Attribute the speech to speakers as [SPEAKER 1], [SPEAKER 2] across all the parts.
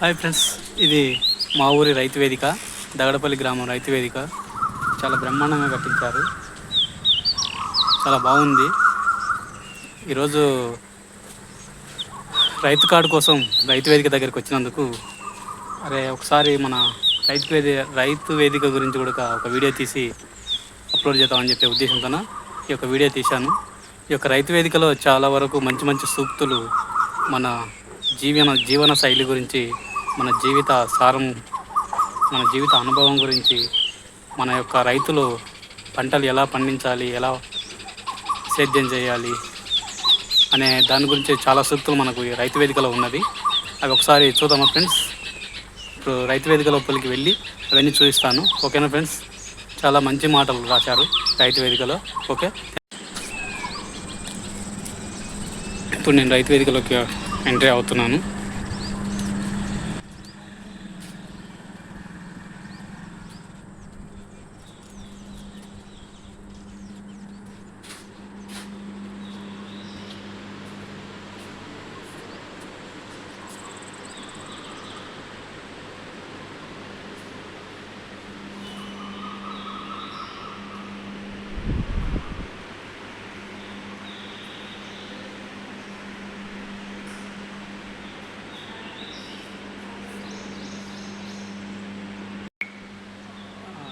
[SPEAKER 1] Hi friends ఇది మా ఊరి రైతు వేదిక దగడపల్లి గ్రామం రైతు వేదిక. చాలా బ్రహ్మాండంగా కట్టించారు. చాలా బాగుంది. ఈరోజు రైతు కార్డు కోసం రైతు వేదిక దగ్గరికి వచ్చినందుకు అరే ఒకసారి మన రైతు వేదిక రైతు వేదిక గురించి కూడా ఒక వీడియో తీసి అప్లోడ్ చేద్దామని చెప్పే ఉద్దేశంతో ఈ యొక్క వీడియో తీశాను. ఈ యొక్క రైతు వేదికలో చాలా వరకు మంచి మంచి సూక్తులు మన జీవన జీవన శైలి గురించి మన జీవిత సారం మన జీవిత అనుభవం గురించి మన యొక్క రైతులు పంటలు ఎలా పండించాలి ఎలా సేద్యం చేయాలి అనే దాని గురించి చాలా సూక్తులు మనకు రైతు వేదికలో ఉన్నది అవి ఒకసారి చూద్దామా ఫ్రెండ్స్? ఇప్పుడు రైతు వేదిక లోపలికి వెళ్ళి అవన్నీ చూపిస్తాను. ఓకేనా ఫ్రెండ్స్? చాలా మంచి మాటలు రాశారు రైతు వేదికలో. ఓకే? ఇప్పుడు నేను రైతు వేదికలోకి ఎంట్రీ అవుతున్నాను.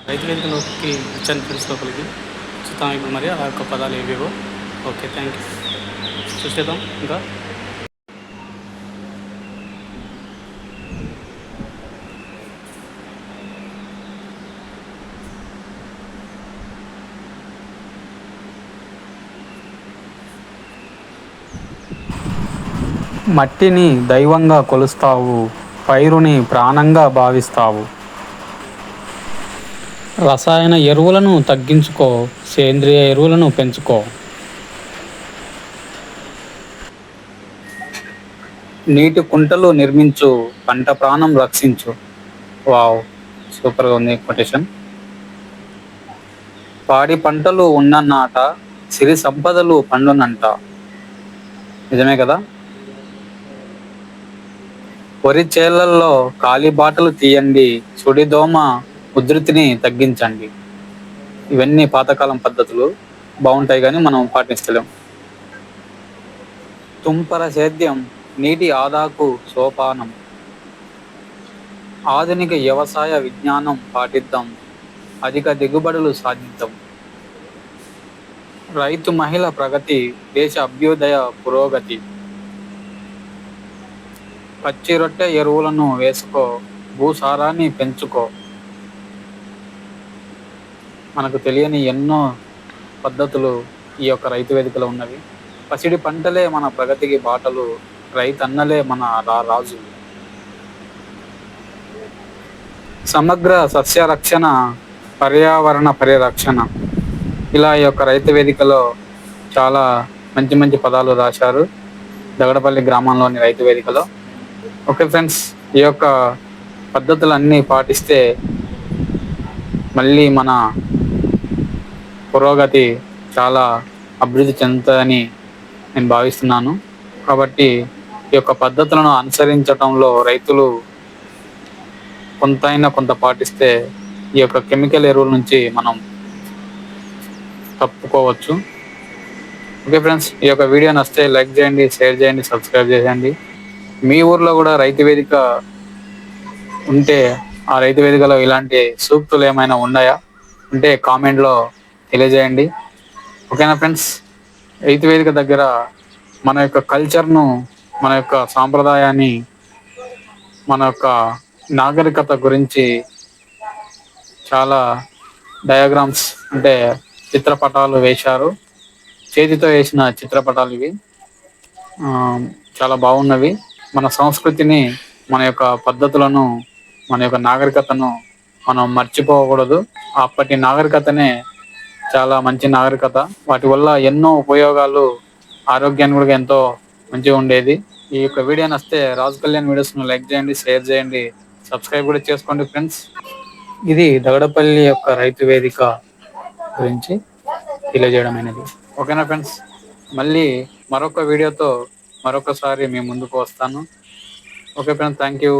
[SPEAKER 1] రైతు వేదికలోకి వచ్చాను ఫ్రెండ్స్ లోపలికి? చూద్దాం ఇప్పుడు మరి ఆ యొక్క పదాలు ఏవేవో ఓకే థ్యాంక్ యూ చూసేద్దాం ఇంకా. మట్టిని దైవంగా కొలుస్తావు పైరుని ప్రాణంగా భావిస్తావు. రసాయన ఎరువులను తగ్గించుకో సేంద్రియ ఎరువులను పెంచుకో. నీటి కుంటలు నిర్మించు పంట ప్రాణం రక్షించు. వావ్ సూపర్గా ఉంది కొటేషన్ పాడి పంటలు ఉన్ననాట సిరి సంపదలు పండునంట. నిజమే కదా? వరి చేలల్లో కాలి బాటలు తీయండి సుడిదోమ ఉధృతిని తగ్గించండి. ఇవన్నీ పాతకాలం పద్ధతులు. బాగుంటాయి కానీ మనం పాటిస్తలేం తుంపర సేద్యం నీటి ఆదాకు సోపానం. ఆధునిక వ్యవసాయ విజ్ఞానం పాటిద్దాం. అధిక దిగుబడులు సాధిద్దాం. రైతు మహిళ ప్రగతి దేశ అభ్యుదయ పురోగతి. పచ్చి రొట్టె ఎరువులను వేసుకో భూసారాన్ని పెంచుకో. మనకు తెలియని ఎన్నో పద్ధతులు ఈ యొక్క రైతు వేదికలో ఉన్నవి. పసిడి పంటలే మన ప్రగతికి బాటలు రైతన్నలే మన రా రాజు. సమగ్ర సస్య రక్షణ పర్యావరణ పరిరక్షణ. ఇలా ఈ యొక్క రైతు వేదికలో చాలా మంచి మంచి పదాలు రాశారు దగడపల్లి గ్రామంలోని రైతు వేదికలో. ఓకే ఫ్రెండ్స్ ఈ యొక్క పద్ధతులన్నీ పాటిస్తే మళ్ళీ మన పురోగతి చాలా అభివృద్ధి చెందుతుందని నేను భావిస్తున్నాను. కాబట్టి ఈ యొక్క పద్ధతులను అనుసరించడంలో రైతులు కొంతైనా కొంత పాటిస్తే ఈ యొక్క కెమికల్ ఎరువుల నుంచి మనం తప్పుకోవచ్చు. ఓకే ఫ్రెండ్స్ ఈ యొక్క వీడియో నచ్చితే లైక్ చేయండి షేర్ చేయండి సబ్స్క్రైబ్ చేయండి మీ ఊర్లో కూడా రైతు వేదిక ఉంటే ఆ రైతు వేదికలో ఇలాంటి సూక్తులు ఏమైనా ఉన్నాయా? ఉంటే కామెంట్లో తెలియజేయండి. ఓకేనా ఫ్రెండ్స్? ఎయిత్ వేదిక దగ్గర మన యొక్క కల్చర్ను మన యొక్క సాంప్రదాయాన్ని మన యొక్క నాగరికత గురించి చాలా డయాగ్రామ్స్ అంటే చిత్రపటాలు వేశారు. చేతితో వేసిన చిత్రపటాలు ఇవి. చాలా బాగున్నవి. మన సంస్కృతిని మన యొక్క పద్ధతులను మన యొక్క నాగరికతను మనం మర్చిపోకూడదు. అప్పటి నాగరికతనే చాలా మంచి నాగరికత. వాటి వల్ల ఎన్నో ఉపయోగాలు ఆరోగ్యాన్ని కూడా ఎంతో మంచిగా ఉండేది. ఈ యొక్క వీడియో నస్తే రాజు కళ్యాణ్ వీడియోస్ను లైక్ చేయండి షేర్ చేయండి సబ్స్క్రైబ్ కూడా చేసుకోండి ఫ్రెండ్స్. ఇది దగడపల్లి యొక్క రైతు వేదిక గురించి తెలియజేయడమైనది ఓకేనా ఫ్రెండ్స్? మళ్ళీ మరొక వీడియోతో మరొకసారి మీ ముందుకు వస్తాను. Okay friends thank you